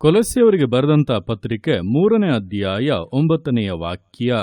ಕೊಲಸೆಯವರಿಗೆ ಬರೆದಂಥ ಪತ್ರಿಕೆ ಮೂರನೇ ಅಧ್ಯಾಯ ಒಂಬತ್ತನೆಯ ವಾಕ್ಯ.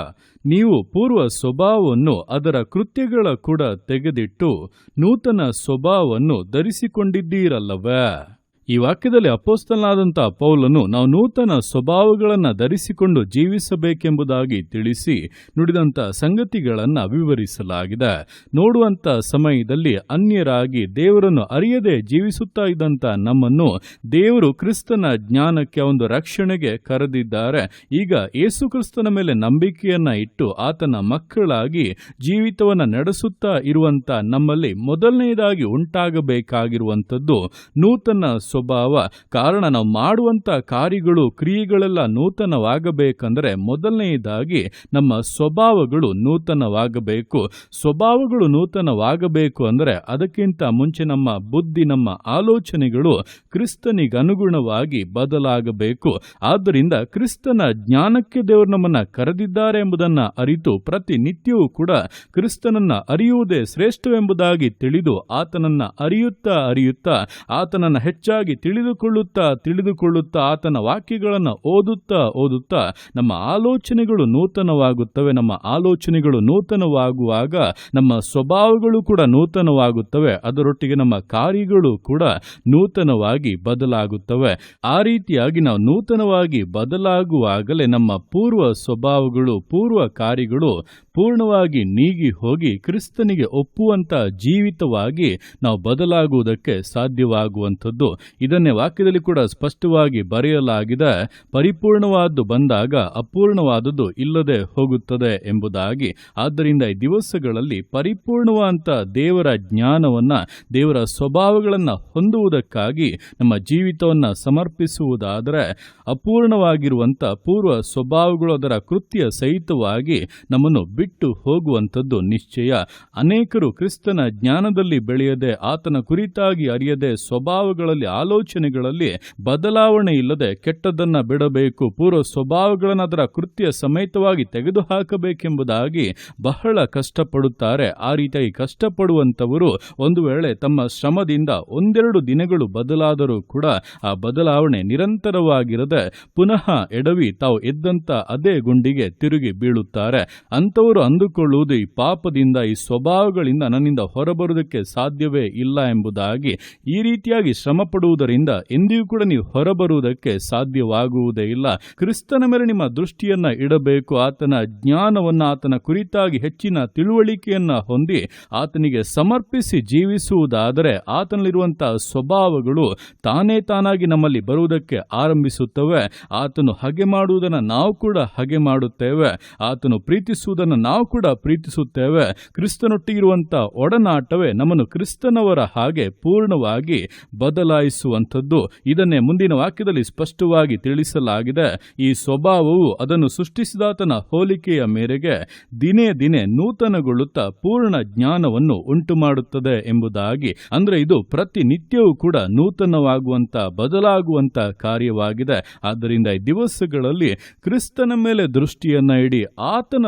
ನೀವು ಪೂರ್ವ ಸ್ವಭಾವವನ್ನು ಅದರ ಕೃತ್ಯಗಳ ಕೂಡ ತೆಗೆದಿಟ್ಟು ನೂತನ ಸ್ವಭಾವವನ್ನು ಧರಿಸಿಕೊಂಡಿದ್ದೀರಲ್ಲವೇ? ಈ ವಾಕ್ಯದಲ್ಲಿ ಅಪೋಸ್ತನಾದಂಥ ಪೌಲನು ನಾವು ನೂತನ ಸ್ವಭಾವಗಳನ್ನು ಧರಿಸಿಕೊಂಡು ಜೀವಿಸಬೇಕೆಂಬುದಾಗಿ ತಿಳಿಸಿ ನುಡಿದಂಥ ಸಂಗತಿಗಳನ್ನು ವಿವರಿಸಲಾಗಿದೆ. ನೋಡುವಂಥ ಸಮಯದಲ್ಲಿ ಅನ್ಯರಾಗಿ ದೇವರನ್ನು ಅರಿಯದೆ ಜೀವಿಸುತ್ತಾ ಇದ್ದಂಥ ನಮ್ಮನ್ನು ದೇವರು ಕ್ರಿಸ್ತನ ಜ್ಞಾನಕ್ಕೆ ಒಂದು ರಕ್ಷಣೆಗೆ ಕರೆದಿದ್ದಾರೆ. ಈಗ ಯೇಸು ಕ್ರಿಸ್ತನ ಮೇಲೆ ನಂಬಿಕೆಯನ್ನ ಇಟ್ಟು ಆತನ ಮಕ್ಕಳಾಗಿ ಜೀವಿತವನ್ನು ನಡೆಸುತ್ತಾ ಇರುವಂತ ನಮ್ಮಲ್ಲಿ ಮೊದಲನೆಯದಾಗಿ ಉಂಟಾಗಬೇಕಾಗಿರುವಂಥದ್ದು ನೂತನ ಸ್ವಭಾವ, ಕಾರಣ ನಾವು ಮಾಡುವಂತ ಕಾರ್ಯಗಳು, ಕ್ರಿಯೆಗಳೆಲ್ಲ ನೂತನವಾಗಬೇಕಂದರೆ ಮೊದಲನೆಯದಾಗಿ ನಮ್ಮ ಸ್ವಭಾವಗಳು ನೂತನವಾಗಬೇಕು. ಸ್ವಭಾವಗಳು ನೂತನವಾಗಬೇಕು ಅಂದರೆ ಅದಕ್ಕಿಂತ ಮುಂಚೆ ನಮ್ಮ ಬುದ್ಧಿ, ನಮ್ಮ ಆಲೋಚನೆಗಳು ಕ್ರಿಸ್ತನಿಗನುಗುಣವಾಗಿ ಬದಲಾಗಬೇಕು. ಆದ್ದರಿಂದ ಕ್ರಿಸ್ತನ ಜ್ಞಾನಕ್ಕೆ ದೇವರು ನಮ್ಮನ್ನ ಕರೆದಿದ್ದಾರೆ ಎಂಬುದನ್ನ ಅರಿತು ಪ್ರತಿನಿತ್ಯವೂ ಕೂಡ ಕ್ರಿಸ್ತನನ್ನ ಅರಿಯುವುದೇ ಶ್ರೇಷ್ಠವೆಂಬುದಾಗಿ ತಿಳಿದು ಆತನನ್ನ ಅರಿಯುತ್ತಾ ಅರಿಯುತ್ತಾ ಆತನನ್ನ ಹೆಚ್ಚಾಗಿ ತಿಳಿದುಕೊಳ್ಳುತ್ತಾ ತಿಳಿದುಕೊಳ್ಳುತ್ತಾ ಆತನ ವಾಕ್ಯಗಳನ್ನು ಓದುತ್ತಾ ಓದುತ್ತಾ ನಮ್ಮ ಆಲೋಚನೆಗಳು ನೂತನವಾಗುತ್ತವೆ, ನಮ್ಮ ಆಲೋಚನೆಗಳು ನೂತನವಾಗುವಾಗ ನಮ್ಮ ಸ್ವಭಾವಗಳು ಕೂಡ ನೂತನವಾಗುತ್ತವೆ, ಅದರೊಟ್ಟಿಗೆ ನಮ್ಮ ಕಾರ್ಯಗಳು ಕೂಡ ನೂತನವಾಗಿ ಬದಲಾಗುತ್ತವೆ. ಆ ರೀತಿಯಾಗಿ ನಾವು ನೂತನವಾಗಿ ಬದಲಾಗುವಾಗಲೇ ನಮ್ಮ ಪೂರ್ವ ಸ್ವಭಾವಗಳು, ಪೂರ್ವ ಕಾರ್ಯಗಳು ಪೂರ್ಣವಾಗಿ ನೀಗಿ ಹೋಗಿ ಕ್ರಿಸ್ತನಿಗೆ ಒಪ್ಪುವಂಥ ಜೀವಿತವಾಗಿ ನಾವು ಬದಲಾಗುವುದಕ್ಕೆ ಸಾಧ್ಯವಾಗುವಂಥದ್ದು. ಇದನ್ನೇ ವಾಕ್ಯದಲ್ಲಿ ಕೂಡ ಸ್ಪಷ್ಟವಾಗಿ ಬರೆಯಲಾಗಿದೆ. ಪರಿಪೂರ್ಣವಾದ್ದು ಬಂದಾಗ ಅಪೂರ್ಣವಾದದ್ದು ಇಲ್ಲದೆ ಹೋಗುತ್ತದೆ ಎಂಬುದಾಗಿ. ಆದ್ದರಿಂದ ಈ ದಿವಸಗಳಲ್ಲಿ ಪರಿಪೂರ್ಣವಾದಂಥ ದೇವರ ಜ್ಞಾನವನ್ನ, ದೇವರ ಸ್ವಭಾವಗಳನ್ನು ಹೊಂದುವುದಕ್ಕಾಗಿ ನಮ್ಮ ಜೀವಿತವನ್ನು ಸಮರ್ಪಿಸುವುದಾದರೆ ಅಪೂರ್ಣವಾಗಿರುವಂಥ ಪೂರ್ವ ಸ್ವಭಾವಗಳು ಅದರ ಕೃತ್ಯ ಸಹಿತವಾಗಿ ನಮ್ಮನ್ನು ಬಿಟ್ಟು ಹೋಗುವಂಥದ್ದು ನಿಶ್ಚಯ. ಅನೇಕರು ಕ್ರಿಸ್ತನ ಜ್ಞಾನದಲ್ಲಿ ಬೆಳೆಯದೆ ಆತನ ಕುರಿತಾಗಿ ಅರಿಯದೆ ಸ್ವಭಾವಗಳಲ್ಲಿ ಆಲೋಚನೆಗಳಲ್ಲಿ ಬದಲಾವಣೆ ಇಲ್ಲದೆ ಕೆಟ್ಟದನ್ನ ಬಿಡಬೇಕು, ಪೂರ್ವ ಸ್ವಭಾವಗಳನ್ನು ಅದರ ಕೃತ್ಯ ಸಮೇತವಾಗಿ ತೆಗೆದುಹಾಕಬೇಕೆಂಬುದಾಗಿ ಬಹಳ ಕಷ್ಟಪಡುತ್ತಾರೆ. ಆ ರೀತಿಯಾಗಿ ಕಷ್ಟಪಡುವಂಥವರು ಒಂದು ವೇಳೆ ತಮ್ಮ ಶ್ರಮದಿಂದ ಒಂದೆರಡು ದಿನಗಳು ಬದಲಾದರೂ ಕೂಡ ಆ ಬದಲಾವಣೆ ನಿರಂತರವಾಗಿರದೆ ಪುನಃ ಎಡವಿ ತಾವು ಎದ್ದಂತ ಅದೇ ಗುಂಡಿಗೆ ತಿರುಗಿ ಬೀಳುತ್ತಾರೆ. ಅಂಥವರು ಅಂದುಕೊಳ್ಳುವುದು ಈ ಪಾಪದಿಂದ, ಈ ಸ್ವಭಾವಗಳಿಂದ ನನ್ನಿಂದ ಹೊರಬರುವುದಕ್ಕೆ ಸಾಧ್ಯವೇ ಇಲ್ಲ ಎಂಬುದಾಗಿ ಈ ರೀತಿಯಾಗಿ ಶ್ರಮ ಪಡುವುದರಿಂದ ಎಂದಿಗೂ ಕೂಡ ನೀವು ಹೊರಬರುವುದಕ್ಕೆ ಸಾಧ್ಯವಾಗುವುದೇ ಇಲ್ಲ. ಕ್ರಿಸ್ತನ ಮೇಲೆ ನಿಮ್ಮ ದೃಷ್ಟಿಯನ್ನ ಇಡಬೇಕು. ಆತನ ಜ್ಞಾನವನ್ನ, ಆತನ ಕುರಿತಾಗಿ ಹೆಚ್ಚಿನ ತಿಳುವಳಿಕೆಯನ್ನ ಹೊಂದಿ ಆತನಿಗೆ ಸಮರ್ಪಿಸಿ ಜೀವಿಸುವುದಾದರೆ ಆತನಲ್ಲಿರುವಂತಹ ಸ್ವಭಾವಗಳು ತಾನೇ ತಾನಾಗಿ ನಮ್ಮಲ್ಲಿ ಬರುವುದಕ್ಕೆ ಆರಂಭಿಸುತ್ತವೆ. ಆತನು ಹಗೆ ಮಾಡುವುದನ್ನು ನಾವು ಕೂಡ ಹಗೆ ಮಾಡುತ್ತೇವೆ. ಆತನು ಪ್ರೀತಿಸುವುದನ್ನು ನಾವು ಕೂಡ ಪ್ರೀತಿಸುತ್ತೇವೆ. ಕ್ರಿಸ್ತನೊಟ್ಟಿಗಿರುವಂಥ ಒಡನಾಟವೇ ನಮ್ಮನ್ನು ಕ್ರಿಸ್ತನವರ ಹಾಗೆ ಪೂರ್ಣವಾಗಿ ಬದಲಾಯಿಸುವಂಥದ್ದು. ಇದನ್ನೇ ಮುಂದಿನ ವಾಕ್ಯದಲ್ಲಿ ಸ್ಪಷ್ಟವಾಗಿ ತಿಳಿಸಲಾಗಿದೆ. ಈ ಸ್ವಭಾವವು ಅದನ್ನು ಸೃಷ್ಟಿಸಿದಾತನ ಹೋಲಿಕೆಯ ಮೇರೆಗೆ ದಿನೇ ದಿನೇ ನೂತನಗೊಳ್ಳುತ್ತಾ ಪೂರ್ಣ ಜ್ಞಾನವನ್ನು ಉಂಟು ಮಾಡುತ್ತದೆ ಎಂಬುದಾಗಿ. ಅಂದ್ರೆ ಇದು ಪ್ರತಿನಿತ್ಯವೂ ಕೂಡ ನೂತನವಾಗುವಂತ ಬದಲಾಗುವಂತ ಕಾರ್ಯವಾಗಿದೆ. ಆದ್ದರಿಂದ ಈ ದಿವಸಗಳಲ್ಲಿ ಕ್ರಿಸ್ತನ ಮೇಲೆ ದೃಷ್ಟಿಯನ್ನ ಇಡಿ ಆತನ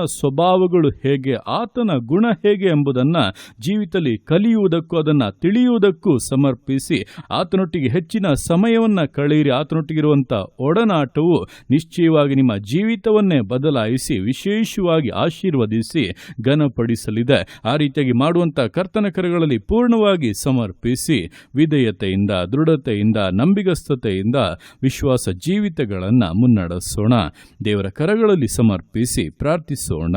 ಸ್ವಭಾವಗಳು ಹೇಗೆ, ಆತನ ಗುಣ ಹೇಗೆ ಎಂಬುದನ್ನು ಜೀವಿತದಲ್ಲಿ ಕಲಿಯುವುದಕ್ಕೂ ಅದನ್ನು ತಿಳಿಯುವುದಕ್ಕೂ ಸಮರ್ಪಿಸಿ, ಆತನೊಟ್ಟಿಗೆ ಹೆಚ್ಚಿನ ಸಮಯವನ್ನು ಕಳೆಯಿರಿ. ಆತನೊಟ್ಟಿಗಿರುವಂಥ ಒಡನಾಟವು ನಿಶ್ಚಯವಾಗಿ ನಿಮ್ಮ ಜೀವಿತವನ್ನೇ ಬದಲಾಯಿಸಿ, ವಿಶೇಷವಾಗಿ ಆಶೀರ್ವದಿಸಿ, ಘನಪಡಿಸಲಿದೆ. ಆ ರೀತಿಯಾಗಿ ಮಾಡುವಂಥ ಕರ್ತನ ಕರಗಳಲ್ಲಿ ಪೂರ್ಣವಾಗಿ ಸಮರ್ಪಿಸಿ, ವಿಧೇಯತೆಯಿಂದ, ದೃಢತೆಯಿಂದ, ನಂಬಿಗಸ್ತತೆಯಿಂದ ವಿಶ್ವಾಸ ಜೀವಿತಗಳನ್ನು ಮುನ್ನಡೆಸೋಣ. ದೇವರ ಕರಗಳಲ್ಲಿ ಸಮರ್ಪಿಸಿ ಪ್ರಾರ್ಥಿಸೋಣ.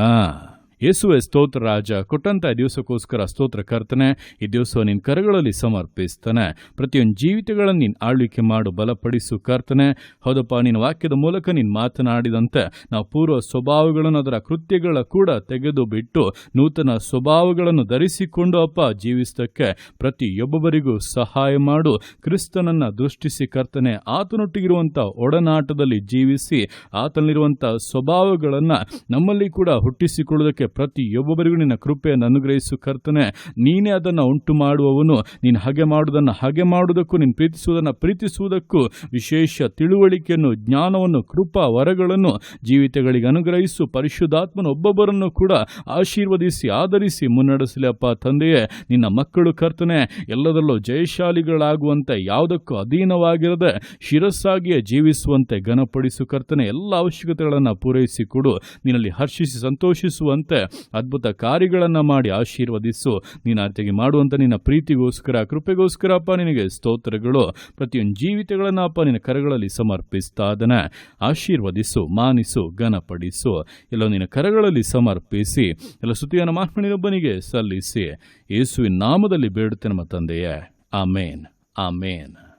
ಯೇಸುವೆ ಸ್ತೋತ್ರ ರಾಜ, ಕೊಟ್ಟಂತ ದಿವಸಕ್ಕೋಸ್ಕರ ಸ್ತೋತ್ರ ಕರ್ತನೆ, ಈ ದಿವಸ ನಿನ್ನ ಕರಗಳಲ್ಲಿ ಸಮರ್ಪಿಸ್ತಾನೆ. ಪ್ರತಿಯೊಂದು ಜೀವಿತಗಳನ್ನು ನೀನು ಆಳ್ವಿಕೆ ಮಾಡು, ಬಲಪಡಿಸು ಕರ್ತನೆ. ಹೌದಪ್ಪ, ನಿನ್ನ ವಾಕ್ಯದ ಮೂಲಕ ನೀನು ಮಾತನಾಡಿದಂತೆ ನಾವು ಪೂರ್ವ ಸ್ವಭಾವಗಳನ್ನು ಅದರ ಕೃತ್ಯಗಳ ಕೂಡ ತೆಗೆದು ಬಿಟ್ಟು ನೂತನ ಸ್ವಭಾವಗಳನ್ನು ಧರಿಸಿಕೊಂಡು ಅಪ್ಪ, ಜೀವಿಸ್ತಕ್ಕೆ ಪ್ರತಿಯೊಬ್ಬೊಬ್ಬರಿಗೂ ಸಹಾಯ ಮಾಡು. ಕ್ರಿಸ್ತನನ್ನ ದೃಷ್ಟಿಸಿ ಕರ್ತನೆ ಆತನೊಟ್ಟಿಗಿರುವಂಥ ಒಡನಾಟದಲ್ಲಿ ಜೀವಿಸಿ ಆತನಲ್ಲಿರುವಂಥ ಸ್ವಭಾವಗಳನ್ನು ನಮ್ಮಲ್ಲಿ ಕೂಡ ಹುಟ್ಟಿಸಿಕೊಳ್ಳುವುದಕ್ಕೆ ಪ್ರತಿಯೊಬ್ಬೊಬ್ಬರಿಗೂ ನಿನ್ನ ಕೃಪೆಯನ್ನು ಅನುಗ್ರಹಿಸು ಕರ್ತನೆ. ನೀನೇ ಅದನ್ನು ಉಂಟು ಮಾಡುವವನು ನೀನು ಹಾಗೆ ಮಾಡುವುದನ್ನು ಹಾಗೆ ಮಾಡುವುದಕ್ಕೂ, ನೀನು ಪ್ರೀತಿಸುವುದನ್ನು ಪ್ರೀತಿಸುವುದಕ್ಕೂ ವಿಶೇಷ ತಿಳುವಳಿಕೆಯನ್ನು, ಜ್ಞಾನವನ್ನು, ಕೃಪಾ ವರಗಳನ್ನು ಜೀವಿತಗಳಿಗೆ ಅನುಗ್ರಹಿಸು. ಪರಿಶುದ್ಧಾತ್ಮನ ಒಬ್ಬೊಬ್ಬರನ್ನು ಕೂಡ ಆಶೀರ್ವದಿಸಿ, ಆಧರಿಸಿ ಮುನ್ನಡೆಸಲಿ ಅಪ್ಪ ತಂದೆಯೇ. ನಿನ್ನ ಮಕ್ಕಳು ಕರ್ತನೆ, ಎಲ್ಲದರಲ್ಲೂ ಜಯಶಾಲಿಗಳಾಗುವಂತೆ, ಯಾವುದಕ್ಕೂ ಅಧೀನವಾಗಿರದೆ, ಶಿರಸ್ಸಾಗಿಯೇ ಜೀವಿಸುವಂತೆ ಘನಪಡಿಸು ಕರ್ತನೆ. ಎಲ್ಲ ಅವಶ್ಯಕತೆಗಳನ್ನು ಪೂರೈಸಿಕೊಡು. ನಿನ್ನಲ್ಲಿ ಹರ್ಷಿಸಿ, ಸಂತೋಷಿಸುವಂತೆ ಅದ್ಭುತ ಕಾರ್ಯಗಳನ್ನು ಮಾಡಿ ಆಶೀರ್ವದಿಸು. ನೀನು ಆತೆಗೆ ಮಾಡುವಂಥ ನಿನ್ನ ಪ್ರೀತಿಗೋಸ್ಕರ ಕೃಪೆಗೋಸ್ಕರ ಅಪ್ಪ ನಿನಗೆ ಸ್ತೋತ್ರಗಳು. ಪ್ರತಿಯೊಂದು ಜೀವಿತಗಳನ್ನು ಅಪ್ಪ ನಿನ್ನ ಕರಗಳಲ್ಲಿ ಸಮರ್ಪಿಸ್ತಾ ಆಶೀರ್ವದಿಸು, ಮಾನಿಸು, ಘನಪಡಿಸು. ಎಲ್ಲ ನಿನ್ನ ಕರಗಳಲ್ಲಿ ಸಮರ್ಪಿಸಿ, ಎಲ್ಲ ಸ್ತುತಿಯನ್ನು ಮಾರ್ಪಣಿಗೊಬ್ಬನಿಗೆ ಸಲ್ಲಿಸಿ. ಯೇಸುವಿನ ನಾಮದಲ್ಲಿ ಬೇಡುತ್ತೆ ನಮ್ಮ ತಂದೆಯೇ. ಆಮೇನ್. ಆಮೇನ್.